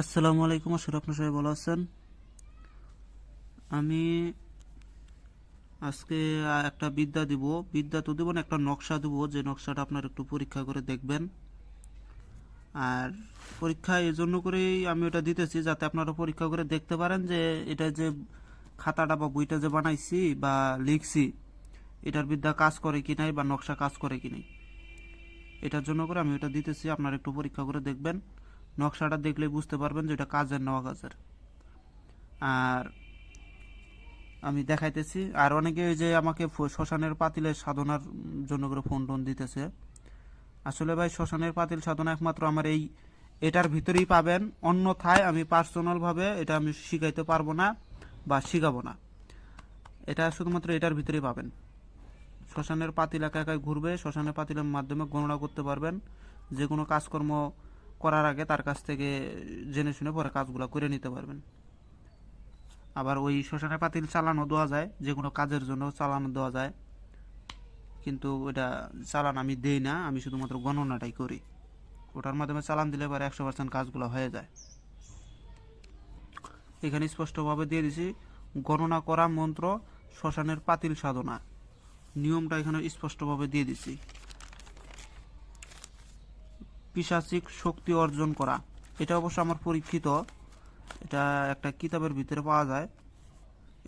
আসসালামু আলাইকুম আসলে আপনার ভালো আছেন। আমি আজকে একটা বিদ্যা দিব। বিদ্যা তো দেবো না, একটা নকশা দেবো। যে নকশাটা আপনার একটু পরীক্ষা করে দেখবেন। আর পরীক্ষা এই জন্য করেই আমি ওটা দিতেছি, যাতে আপনারা পরীক্ষা করে দেখতে পারেন যে এটা যে খাতাটা বা বইটা যে বানাইছি বা লিখছি, এটার বিদ্যা কাজ করে কি নাই বা নকশা কাজ করে কি নাই। এটার জন্য করে আমি ওটা দিতেছি, আপনারা একটু পরীক্ষা করে দেখবেন। নকশাটা দেখলে বুঝতে পারবেন যে এটা কাজের নেওয়া কাজের। আর আমি দেখাইতেছি, আর অনেকে যে আমাকে শ্মশানের পাতিলের সাধনার জন্য করে ফোন টোন দিতেছে। আসলে ভাই, শ্মশানের পাতিল সাধনা একমাত্র আমার এই, এটার ভিতরেই পাবেন, অন্যথায় আমি পার্সোনালভাবে এটা আমি শিখাইতে পারব না বা শিখাবো না। এটা শুধুমাত্র এটার ভিতরেই পাবেন। শ্মশানের পাতিল একা একাই ঘুরবে, শ্মশানের পাতিলের মাধ্যমে গণনা করতে পারবেন যে কোনো কাজকর্ম করার আগে তার কাছ থেকে জেনে শুনে পরে কাজগুলো করে নিতে পারবেন। আবার ওই শ্মশানে পাতিল চালানো দেওয়া যায়, যে কোনো কাজের জন্য চালানো দেওয়া যায়। কিন্তু ওটা চালান আমি দেই না, আমি শুধুমাত্র গণনাটাই করি। ওটার মাধ্যমে চালান দিলে পরে একশো পার্সেন্ট কাজগুলো হয়ে যায়। এখানে স্পষ্টভাবে দিয়ে দিছি, গণনা করা মন্ত্র শ্মশানের পাতিল সাধনা নিয়মটা এখানে স্পষ্টভাবে দিয়ে দিছি। পিশাচিক শক্তি অর্জন করা। এটা অবশ্য আমার পরীক্ষিত। এটা একটা কিতাবের ভিতরে পাওয়া যায়।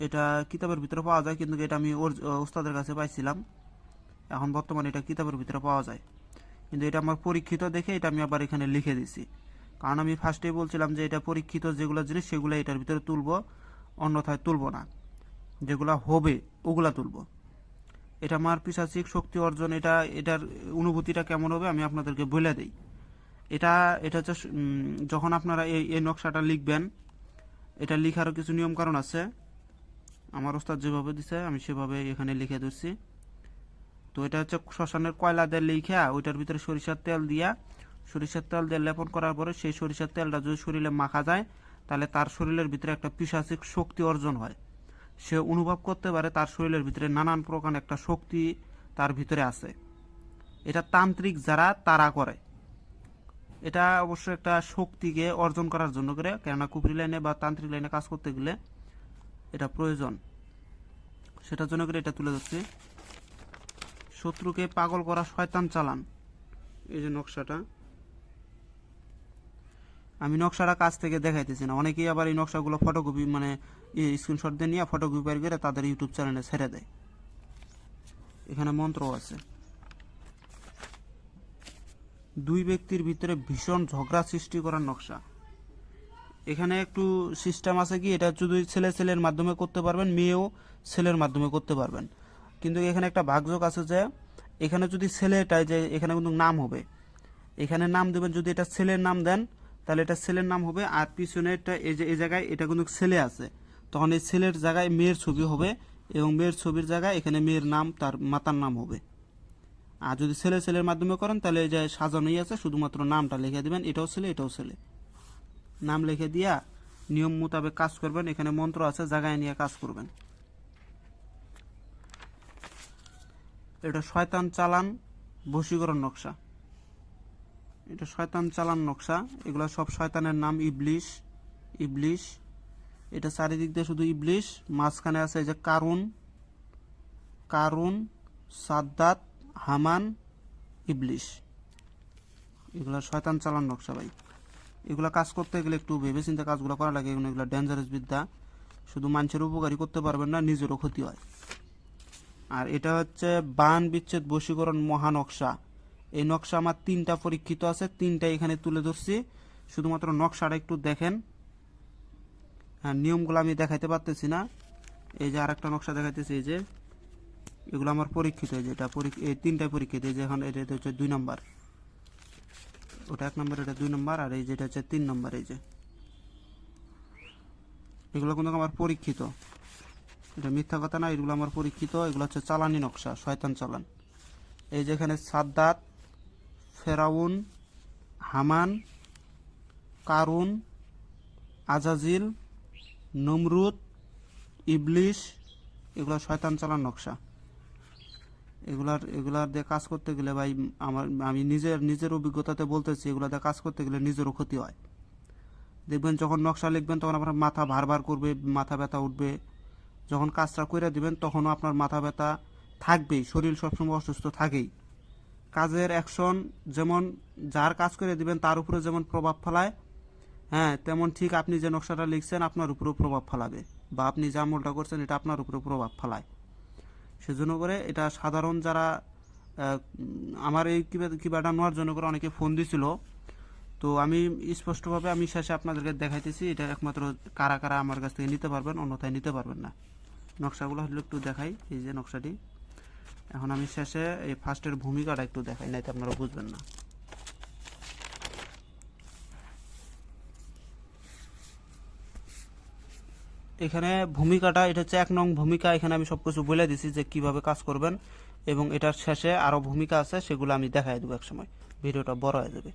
এটা কিতাবের ভিতরে পাওয়া যায়, কিন্তু এটা আমি ওস্তাদের কাছে পাইছিলাম। এখন বর্তমানে এটা কিতাবের ভিতরে পাওয়া যায়। কিন্তু এটা আমার পরীক্ষিত দেখে এটা আমি আবার এখানে লিখে দিছি। কারণ আমি ফার্স্টেই বলছিলাম যে এটা পরীক্ষিত যেগুলো জিনিস, সেগুলো এটার ভিতরে তুলব, অন্যথায় তুলব না। যেগুলা হবে, ওগুলা তুলব। এটা আমার পিসাচিক শক্তি অর্জন, এটা এটার অনুভূতিটা কেমন হবে আমি আপনাদেরকে বলে দিই। এটা এটা হচ্ছে যখন আপনারা এই এই নকশাটা লিখবেন, এটা লিখারও কিছু নিয়ম কারণ আছে। আমার ওস্তাদ যেভাবে দিছে, আমি সেভাবে এখানে লিখে দিচ্ছি তো এটা হচ্ছে শ্মশানের কয়লা দিয়ে লিখা, ওইটার ভিতরে সরিষার তেল দিয়া, সরিষার তেল দিয়ে লেপন করার পরে সেই সরিষার তেলটা যদি শরীরে মাখা যায়, তাহলে তার শরীরের ভিতরে একটা পিসাচিক শক্তি অর্জন হয়। সে অনুভব করতে পারে তার শরীরের ভিতরে নানান প্রকার একটা শক্তি তার ভিতরে আছে। এটা তান্ত্রিক যারা, তারা করে। এটা অবশ্য একটা শক্তিকে অর্জন করার জন্য করে, কেননা কুপরি লাইনে বা তান্ত্রিক লাইনে কাজ করতে গেলে এটা প্রয়োজন। সেটার জন্য করে এটা তুলে ধরছি। শত্রুকে পাগল করা শয়তান চালান। এই যে নকশাটা। আমি নকশাটা কাছ থেকে দেখাইতেছি না। অনেকেই আবার এই নকশাগুলো ফটোকপি মানে স্ক্রিনশট দিয়ে নিয়ে ফটোকপি বের করে তাদের ইউটিউব চ্যানেলে ছেড়ে দেয়। এখানে মন্ত্র আছে। দুই ব্যক্তির ভিতরে ভীষণ ঝগড়া সৃষ্টি করার নকশা। এখানে একটু সিস্টেম আছে কি, এটা শুধু ছেলে ছেলের মাধ্যমে করতে পারবেন, মেয়েও ছেলের মাধ্যমে করতে পারবেন। কিন্তু এখানে একটা ভাগযোগ আছে যে, এখানে যদি ছেলেটাই যে, এখানে কিন্তু নাম হবে। এখানে নাম দেবেন, যদি এটা ছেলের নাম দেন, তাহলে এটা ছেলের নাম হবে, আর পিছনে এটা এই যে, এই জায়গায় এটা কিন্তু ছেলে আছে। তখন এই ছেলের জায়গায় মেয়ের ছবি হবে, এবং মেয়ের ছবির জায়গায় এখানে মেয়ের নাম, তার মাতার নাম হবে। আর যদি ছেলে ছেলের মাধ্যমে করেন, তাহলে এই যে সাজানোই আছে, শুধুমাত্র নামটা লিখে দিবেন, এটাও ছেলে এটাও ছেলে। নাম লিখে দিয়া নিয়ম মোতাবেক কাজ করবেন, এখানে মন্ত্র আছে জায়গায় নিয়ে কাজ করবেন। এটা শয়তান চালান, বশীকরণ নকশা। এটা শয়তান চালান নকশা, এগুলো সব শয়তানের নাম, ইবলিশ ইবলিশ। এটা চারিদিক দিয়ে শুধু ইবলিশ, মাঝখানে আছে এই যে কারুন কারুন, সাদ্দাত হামান, ইবলিশ। এগুলো শয়তান চালান নকশা ভাই এগুলো কাজ করতে গেলে একটু ভেবে চিন্তে কাজগুলো করা লাগে, এগুলো এগুলো ডেঞ্জারাস বিদ্যা। শুধু মানুষের উপকারী করতে পারবেন না, নিজেরও ক্ষতি হয়। আর এটা হচ্ছে বান বিচ্ছেদ বশীকরণ মহানকশা এই নকশা আমার তিনটা পরীক্ষিত আছে তিনটা এখানে তুলে ধরছি। শুধুমাত্র নকশাটা একটু দেখেন। হ্যাঁ নিয়মগুলো আমি দেখাইতে পারতেছি না। এই যে আর একটা নকশা দেখাইতেছি, এই যে। এগুলো আমার পরীক্ষিত, এই যে এটা পরীক্ষা এই তিনটাই পরীক্ষিত যে এখন এটা হচ্ছে দুই নম্বর। ওটা এক নম্বর, এটা দুই নম্বর, আর এই যেটা হচ্ছে তিন নম্বর, এই যে। এগুলো কিন্তু আমার পরীক্ষিত। এটা মিথ্যা কথা না, এগুলো আমার পরীক্ষিত, এগুলো হচ্ছে চালানি নকশা, শয়তান চালান। এই যেখানে সাদ্দাত, ফেরাউন, হামান, কারুন, আজাজিল, নমরুদ, ইবলিশ, এগুলো শয়তান চালান নকশা। এগুলার এগুলার দিয়ে কাজ করতে গেলে ভাই, আমার, আমি নিজের নিজের অভিজ্ঞতাতে বলতেছি, এগুলা দিয়ে কাজ করতে গেলে নিজেরও ক্ষতি হয়। দেখবেন যখন নকশা লিখবেন, তখন আপনার মাথা ভার ভার করবে, মাথা ব্যথা উঠবে। যখন কাজটা করে দিবেন, তখনও আপনার মাথা ব্যথা থাকবেই, শরীর সবসময় অসুস্থ থাকেই। কাজের অ্যাকশন যেমন যার কাজ করে দিবেন, তার উপরে যেমন প্রভাব ফেলায় হ্যাঁ তেমন ঠিক আপনি যে নকশাটা লিখছেন, আপনার উপরেও প্রভাব ফেলাবে। বা আপনি যা আমলটা করছেন, এটা আপনার উপরে প্রভাব ফেলায়। সেজন্য করে এটা সাধারণ যারা আমার এই কিবা- কিবাটা নেওয়ার জন্য করে অনেকে ফোন দিছিল। তো আমি স্পষ্টভাবে আমি শেষে আপনাদেরকে দেখাইতেছি, এটা একমাত্র কারা কারা আমার কাছ থেকে নিতে পারবেন, অন্যথায় নিতে পারবেন না। নকশাগুলো হলো একটু দেখাই, এই যে নকশাটি। এখন আমি শেষে এই ফার্স্টের ভূমিকাটা একটু দেখাই নাই তো আপনারা বুঝবেন না। এখানে ভূমিকাটা, এটা হচ্ছে এক নং ভূমিকা, এখানে আমি সব কিছু বলে দিছি যে কীভাবে কাজ করবেন। এবং এটার শেষে আরও ভূমিকা আছে, সেগুলো আমি দেখাই দেবো এক সময় ভিডিওটা বড় হয়ে যাবে।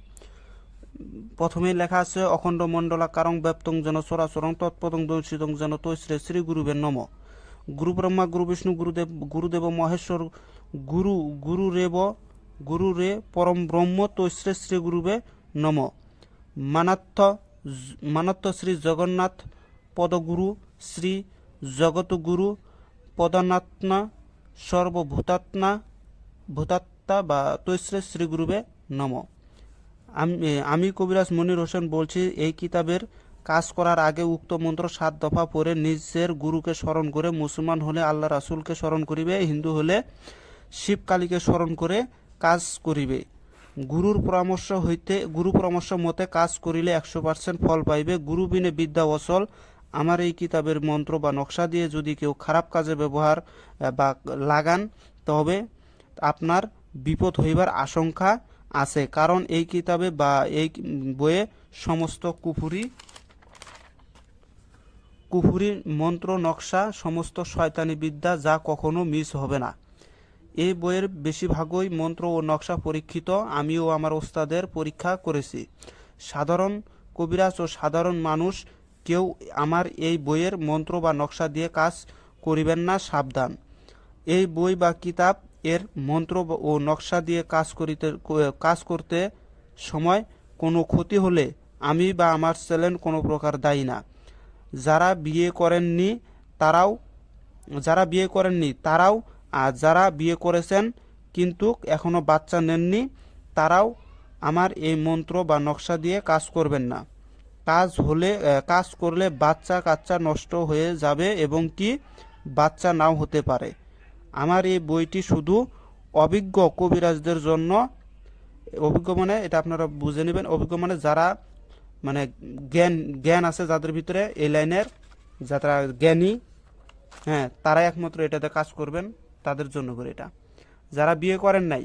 প্রথমেই লেখা আছে, অখণ্ড মণ্ডলা কারং ব্যাপ্তং যেন চরাচরং তৎপদং দর্শিতং যেন তৈশ্রে শ্রী গুরুবের নম। গুরু ব্রহ্মা, গুরু বিষ্ণু, গুরুদেব গুরুদেব মহেশ্বর, গুরু গুরু রেব গুরু রে পরম ব্রহ্ম তৈশ্রে শ্রী গুরুবে নম। মানাত্ম মানাত্ম শ্রী জগন্নাথ পদগুরু শ্রী জগতগুরু পদনাত্মা সর্বভূতাত্মা ভূতাত্মা বা তৈশ্রে শ্রী গুরুবে নম। আমি কবিরাজ মনির হোসেন বলছি, এই কিতাবের কাজ করার আগে উক্ত মন্ত্র সাত দফা পড়ে নিজের গুরুকে স্মরণ করে মুসলমান হলে আল্লাহ রাসুলকে স্মরণ করিবে, হিন্দু হলে শিব কালীকে স্মরণ করে কাজ করিবে। গুরুর পরামর্শ হইতে, গুরু পরামর্শ মতে কাজ করিলে একশো পার্সেন্ট ফল পাইবে। গুরু বিনে বিদ্যা অচল আমার এই কিতাবের মন্ত্র বা নকশা দিয়ে যদি কেউ খারাপ কাজে ব্যবহার বা লাগান, তবে আপনার বিপদ হইবার আশঙ্কা আছে। কারণ এই কিতাবে বা এই বইয়ে সমস্ত কুফুরি কুফুরি মন্ত্র, নকশা, সমস্ত শয়তানি বিদ্যা যা কখনো মিস হবে না। এই বইয়ের বেশিরভাগই মন্ত্র ও নকশা পরীক্ষিত। আমিও আমার ওস্তাদের পরীক্ষা করেছি। সাধারণ কবিরাজ ও সাধারণ মানুষ কেউ আমার এই বইয়ের মন্ত্র বা নকশা দিয়ে কাজ করিবেন না, সাবধান। এই বই বা কিতাব এর মন্ত্র ও নকশা দিয়ে কাজ করিতে কাজ করতে সময়, কোনো ক্ষতি হলে আমি বা আমার চ্যানেল কোনো প্রকার দায়ী না। যারা বিয়ে করেননি, তারাও যারা বিয়ে করেননি, তারাও আর যারা বিয়ে করেছেন, কিন্তু এখনও বাচ্চা নেননি, তারাও আমার এই মন্ত্র বা নকশা দিয়ে কাজ করবেন না। কাজ হলে কাজ করলে বাচ্চা কাচ্চা নষ্ট হয়ে যাবে এবং কি বাচ্চা নাও হতে পারে। আমার এই বইটি শুধু অভিজ্ঞ কবিরাজদের জন্য, অভিজ্ঞ মানে এটা আপনারা বুঝে নেবেন, অভিজ্ঞ মানে যারা মানে জ্ঞান জ্ঞান আছে যাদের ভিতরে এই লাইনের, যারা জ্ঞানী হ্যাঁ তারা একমাত্র এটাতে কাজ করবেন, তাদের জন্য করে এটা। যারা বিয়ে করেন নাই,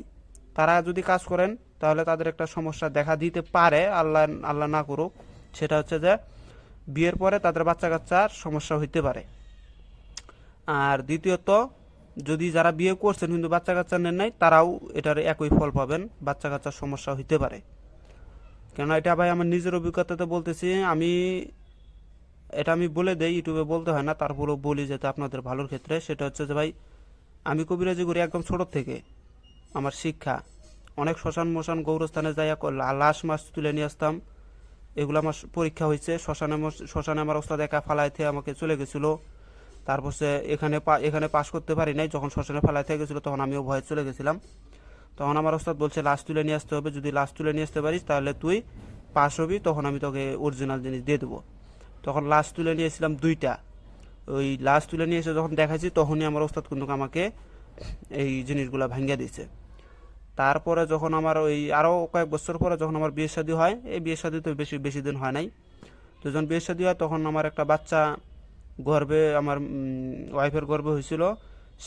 তারা যদি কাজ করেন, তাহলে তাদের একটা সমস্যা দেখা দিতে পারে, আল্লাহ আল্লাহ না করুক। সেটা হচ্ছে যে বিয়ের পরে তাদের বাচ্চা কাচ্চার সমস্যা হইতে পারে। আর দ্বিতীয়ত, যদি যারা বিয়ে করছেন কিন্তু বাচ্চা কাচ্চা নেন নাই, তারাও এটার একই ফল পাবেন বাচ্চা কাচ্চার সমস্যা হইতে পারে। কেননা এটা ভাই আমার নিজের অভিজ্ঞতাতে বলতেছি, আমি এটা আমি বলে দেই, ইউটিউবে বলতে হয় না, তারপরেও বলি যাতে আপনাদের ভালোর ক্ষেত্রে, সেটা হচ্ছে যে ভাই, আমি কবিরাজি করি একদম ছোট থেকে, আমার শিক্ষা। অনেক শ্মশান মশান গৌরস্থানে যাইয়া লাশ মাছ তুলে নিয়ে আসতাম এগুলো আমার পরীক্ষা হয়েছে। শ্মশানে মশ- শ্মশানে আমার ওস্তাদ একা ফালাইতে আমাকে চলে গেছিল। তারপর সে এখানে এখানে পাশ করতে পারি নাই। যখন শ্মশানে ফালাইতে গেছিল তখন আমিও ভয়ে চলে গেছিলাম। তখন আমার ওস্তাদ বলছে, লাশ তুলে নিয়ে আসতে হবে। যদি লাশ তুলে নিয়ে আসতে পারিস তাহলে তুই পাশ হবি। তখন আমি তোকে অরিজিনাল জিনিস দিয়ে দেবো। তখন লাশ তুলে নিয়ে এসেছিলাম দুইটা। ওই লাশ তুলে নিয়ে এসে যখন দেখাচ্ছি তখনই আমার ওস্তাদ কিন্তু আমাকে এই জিনিসগুলো ভাঙ্গিয়ে দিয়েছে। তারপরে যখন আমার ওই আরও কয়েক বছর পরে যখন আমার বিয়ে শাদী হয়, এই বিয়ে শাদী তো বেশি বেশি দিন হয় নাই। তো যখন বিয়ে শাদী হয়, তখন আমার একটা বাচ্চা গর্ভে, আমার ওয়াইফের গর্ভে হয়েছিল।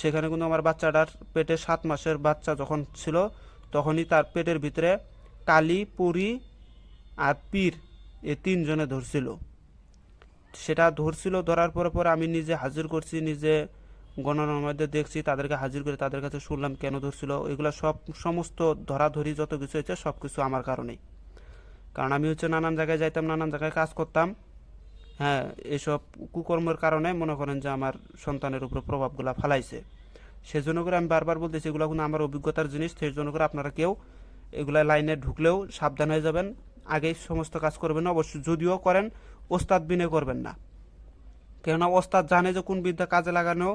সেখানে কিন্তু আমার বাচ্চাটার পেটে সাত মাসের বাচ্চা যখন ছিল, তখনই তার পেটের ভিতরে কালি, পুরি আর পীর এই তিনজনে ধরছিল। সেটা ধরছিল, ধরার পরে পরে আমি নিজে হাজির করছি, নিজে গণনার মধ্যে দেখছি, তাদেরকে হাজির করে তাদের কাছে শুনলাম কেন ধরছিল, এগুলো সব সমস্ত ধরাধরি যত কিছু হয়েছে সব কিছু আমার কারণেই। কারণ আমি হচ্ছে নানান জায়গায় যাইতাম, নানান জায়গায় কাজ করতাম। হ্যাঁ এসব কুকর্মের কারণে মনে করেন যে আমার সন্তানের উপর প্রভাবগুলো ফালাইছে। সেজন্য করে আমি বারবার বলতেছি, এগুলো কিন্তু আমার অভিজ্ঞতার জিনিস সেই জন্য করে আপনারা কেউ এগুলা লাইনে ঢুকলেও সাবধান হয়ে যাবেন। আগেই সমস্ত কাজ করবেন না অবশ্যই যদিও করেন, ওস্তাদ বিনে করবেন না। কেননা ওস্তাদ জানে যে কোন বিদ্যা কাজে লাগানো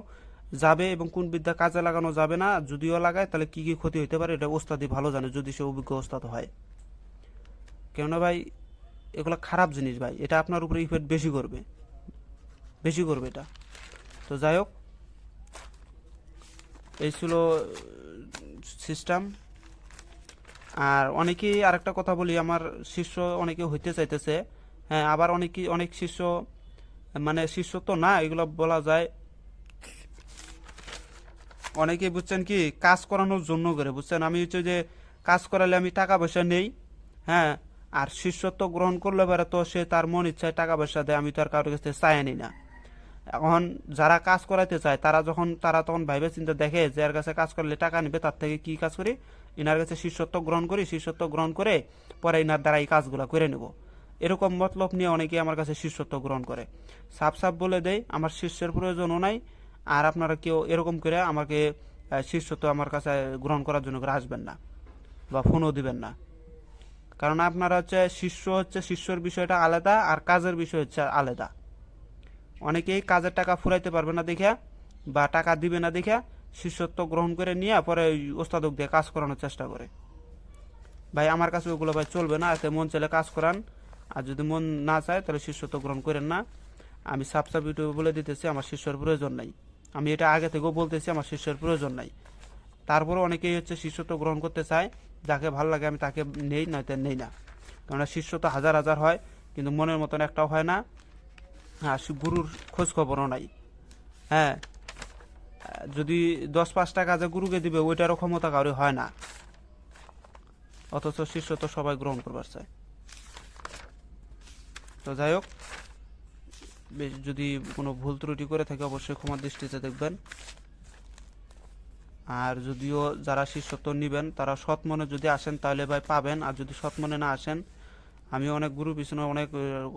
যাবে এবং কোন বিদ্যা কাজে লাগানো যাবে না, যদিও লাগায়, তাহলে কি কি ক্ষতি হতে পারে, এটা ওস্তাদই ভালো জানে, যদি সে অভিজ্ঞ ওস্তাদ হয়। কেননা ভাই, এগুলো খারাপ জিনিস ভাই, এটা আপনার উপরে ইফেক্ট বেশি করবে। বেশি করবে এটা। তো যাই হোক, এই ছিল সিস্টেম আর অনেকেই আরেকটা কথা বলি, আমার শিষ্য অনেকে হইতে চাইতেছে। হ্যাঁ আবার অনেকেই অনেক শিষ্য মানে শিষ্য তো না, এগুলো বলা যায়। অনেকে বুঝছেন কি, কাজ করানোর জন্য করে, বুঝছেন? আমি হচ্ছে যে, কাজ করালে আমি টাকা পয়সা নেই হ্যাঁ? আর শিষ্যত্ব গ্রহণ করলে পারে তো সে তার মন ইচ্ছায় টাকা পয়সা দেয়, আমি তো আর কারোর কাছে চাই আনি না। এখন যারা কাজ করাইতে চায়, তারা যখন, তারা তখন ভাইবে চিন্তা দেখে যে, এর কাছে কাজ করলে টাকা নেবে তার থেকে কি কাজ করি? ইনার কাছে শিষ্যত্ব গ্রহণ করি, শিষ্যত্ব গ্রহণ করে পরে ইনার দ্বারা এই কাজগুলো করে নেব। এরকম মতলব নিয়ে অনেকেই আমার কাছে শিষ্যত্ব গ্রহণ করে। সাপ সাপ বলে দেয় আমার শিষ্যের প্রয়োজনও নাই আর আপনারা কেউ এরকম করে আমাকে শিষ্যত্ব আমার কাছে গ্রহণ করার জন্য করে আসবেন না বা ফোনও দিবেন না। কারণ আপনারা হচ্ছে শিষ্য হচ্ছে শিষ্যর বিষয়টা আলাদা আর কাজের বিষয় হচ্ছে আলাদা। অনেকেই কাজের টাকা ফুরাইতে পারবে না দেখে বা টাকা দিবে না দেখে শিষ্যত্ব গ্রহণ করে নিয়ে পরে ওই ওস্তাদক দিয়ে কাজ করানোর চেষ্টা করে। ভাই, আমার কাছে ওগুলো ভাই চলবে না, এতে মন চাইলে কাজ করান। আর যদি মন না চায় তাহলে শিষ্যত্ব গ্রহণ করেন না। আমি সাপ ইউটিউবে বলে দিতেছি, আমার শিষ্যর প্রয়োজন নাই। আমি এটা আগে থেকেও বলতেছি, আমার শিষ্যের প্রয়োজন নাই। তারপরে অনেকেই হচ্ছে শিষ্যত্ব গ্রহণ করতে চায়, যাকে ভালো লাগে আমি তাকে নেই, নয়তো নেই না। কেননা শিষ্য তো হাজার হাজার হয়, কিন্তু মনের মতন একটাও হয় না হ্যাঁ গুরুর খোঁজ খবরও নাই। হ্যাঁ যদি দশ পাঁচ টাকা যে গুরুকে দিবে, ওইটারও ক্ষমতা কারও হয় না। অথচ শিষ্য তো সবাই গ্রহণ করবার চায়। তো যাই হোক যদি কোনো ভুল ত্রুটি করে থাকে, অবশ্যই ক্ষমার দৃষ্টিতে দেখবেন। আর যদিও যারা শিষ্যত্ব নেবেন, তারা সৎ মনে যদি আসেন, তাহলে ভাই পাবেন। আর যদি সৎ মনে না আসেন, আমি অনেক গুরু পিছনে অনেক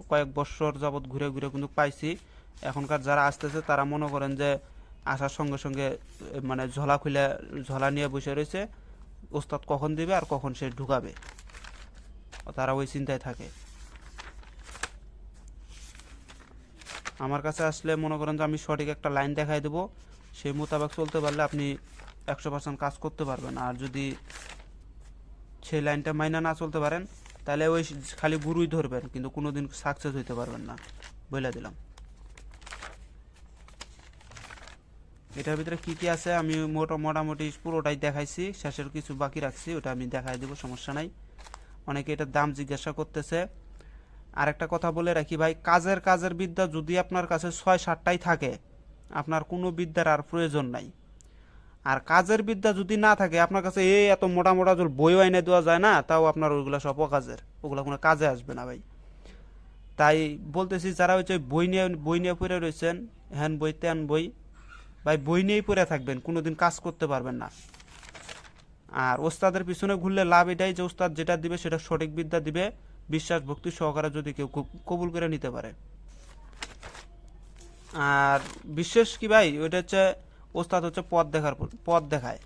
কয়েক বছর যাবৎ ঘুরে ঘুরে কিন্তু পাইছি। এখনকার যারা আসতেছে, তারা মনে করেন যে আসার সঙ্গে সঙ্গে মানে ঝলা খুলে, ঝলা নিয়ে বসে রয়েছে। ওস্তাদ কখন দিবে আর কখন সে ঢুকাবে? তারা ওই চিন্তায় থাকে। আমার কাছে আসলে মনে করেন যে আমি সঠিক একটা লাইন দেখাই দেবো। সেই মোতাবেক চলতে পারলে আপনি একশো পার্সেন্ট কাজ করতে পারবেন। আর যদি সেই লাইনটা মাইনা না চলতে পারেন, তাহলে ওই খালি গুরুই ধরবেন, কিন্তু কোনো দিন সাকসেস হইতে পারবেন না বলে দিলাম। এটার ভিতরে কি কি আছে, আমি মোটা, মোটামুটি পুরোটাই দেখাইছি, শেষের কিছু বাকি রাখছি, ওটা আমি দেখাই দেবো, সমস্যা নাই। অনেকে এটার দাম জিজ্ঞাসা করতেছে আর একটা কথা বলে রাখি ভাই, কাজের কাজের বিদ্যা যদি আপনার কাছে ছয় সাতটাই থাকে, আপনার কোনো বিদ্যার আর প্রয়োজন নাই। আর কাজের বিদ্যা যদি না থাকে, আপনার কাছে এই এত মোটা মোটা জল বইও এনে দেওয়া যায় না, তাও আপনার ওইগুলো সব অকাজের, ওগুলো কোনো কাজে আসবে না ভাই। তাই বলতেছি, যারা হচ্ছে বই নিয়ে বই নিয়ে পড়ে রয়েছেন, হ্যান বই তেন বই, ভাই বই নিয়েই পড়ে থাকবেন কোনো দিন কাজ করতে পারবেন না। আর ওস্তাদের পিছনে ঘুরলে লাভ এটাই যে ওস্তাদ যেটা দিবে সেটা সঠিক বিদ্যা দিবে। বিশ্বাস, ভক্তি সহকারে যদি কেউ কবুল করে নিতে পারে। আর বিশেষ কি ভাই, ওইটা হচ্ছে, ওস্তাদ হচ্ছে পথ দেখার পথ দেখায়।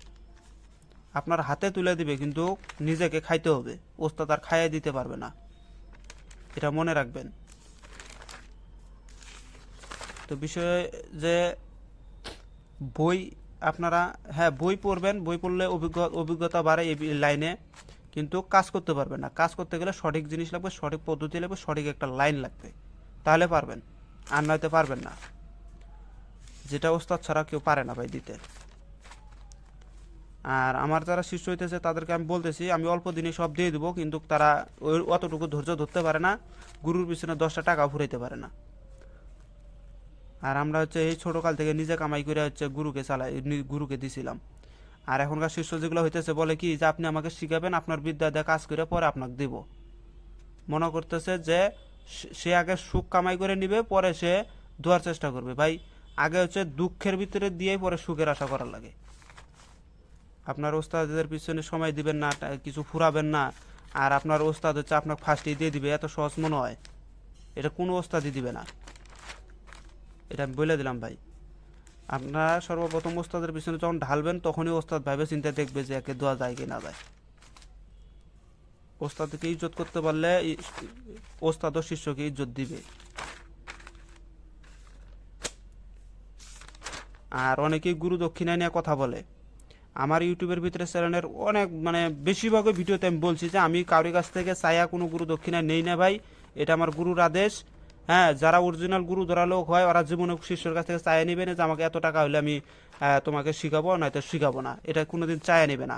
আপনার হাতে তুলে দিবে, কিন্তু নিজেকে খাইতে হবে। ওস্তাদ আর খাইয়ে দিতে পারবে না। এটা মনে রাখবেন। তো বিষয়ে যে বই আপনারা হ্যাঁ বই পড়বেন, বই পড়লে অভিজ্ঞ, অভিজ্ঞতা বাড়ে এই লাইনে কিন্তু কাজ করতে পারবে না। কাজ করতে গেলে সঠিক জিনিস লাগবে, সঠিক পদ্ধতি লাগবে, সঠিক একটা লাইন লাগবে। তাহলে পারবেন, আর নয়তো পারবেন না। যেটা ওস্তাদ ছাড়া কেউ পারে না ভাই দিতে। আর আমার যারা শিষ্য হইতেছে, তাদেরকে আমি বলতেছি, আমি অল্প দিনে সব দিয়ে দেবো, কিন্তু তারা ওই অতটুকু ধৈর্য ধরতে পারে না, গুরুর পিছনে দশটা টাকা ফুরাইতে পারে না। আর আমরা হচ্ছে এই ছোটকাল থেকে নিজে কামাই করে হচ্ছে গুরুকে চালাই গুরুকে দিছিলাম। আর এখনকার শিষ্য যেগুলো হইতেছে বলে কি, যে আপনি আমাকে শিখাবেন, আপনার বিদ্যা দিয়ে কাজ করে পরে আপনাকে দেব। মনে করতেছে যে সে- আগে সুখ কামাই করে নিবে, পরে সে দেওয়ার চেষ্টা করবে। ভাই, আগে হচ্ছে দুঃখের ভিতরে দিয়েই পরে সুখের আশা করার লাগে। আপনার ওস্তাদের পিছনে সময় দিবেন না কিছু ফুরাবেন না, আর আপনার ওস্তাদ হচ্ছে আপনাকে ফার্স্টেই দিয়ে দিবে, এত সহজ মনে হয়। এটা কোনো ওস্তাদই দিবে না। এটা আমি বলে দিলাম ভাই। আপনারা সর্বপ্রথম ওস্তাদের পিছনে যখন ঢালবেন, তখনই ওস্তাদ ভাবে চিন্তা দেখবে যে একে দেওয়া যায় কি না যায়। ওস্তাদকে ইজ্জত করতে পারলে ওস্তাদ ও শিষ্যকে ইজ্জত দিবে। আর অনেকেই গুরু দক্ষিণা নিয়ে কথা বলে। আমার ইউটিউবের ভিতরে চ্যানেলের অনেক মানে বেশিরভাগই ভিডিওতে আমি বলছি যে, আমি কারোর কাছ থেকে চায়া কোনো গুরু দক্ষিণা নেই না ভাই, এটা আমার গুরুর আদেশ। হ্যাঁ যারা অরিজিনাল গুরু ধরা লোক হয়, ওরা জীবনে শিষ্যর কাছ থেকে চায়া নেবে না যে আমাকে এত টাকা হলে আমি তোমাকে শিখাবো, নয়তো শিখাবো না। এটা কোনোদিন চায়া নেবে না।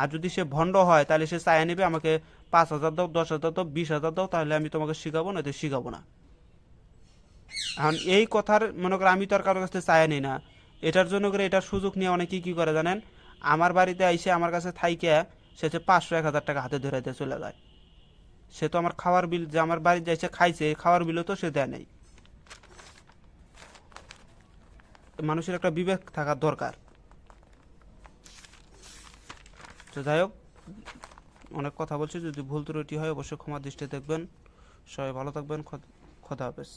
আর যদি সে ভণ্ড হয়, তাহলে সে চায়া নেবে, আমাকে পাঁচ হাজার দাও, দশ হাজার দাও, বিশ হাজার দাও, তাহলে আমি তোমাকে শিখাবো, নয়তো শিখাবো না। এখন এই কথার, মনে করো, আমি তো আর কারোর কাছ চায়া নিই না। এটার জন্য করে এটার সুযোগ নিয়ে অনেকেই কি করে জানেন? আমার বাড়িতে আইসে আমার কাছে থাইকে, সে হচ্ছে পাঁচশো, এক হাজার টাকা হাতে ধরে দিয়ে চলে যায়। সে তো আমার খাওয়ার বিল যে আমার বাড়ি যাইছে খাইছে খাওয়ার বিলও তো সে দেয় নাই। মানুষের একটা বিবেক থাকার দরকার। তো যাই হোক, অনেক কথা বলছি, যদি ভুল ত্রুটি হয় অবশ্যই ক্ষমা দৃষ্টি দেখবেন। সবাই ভালো থাকবেন খোদা হাফেজ।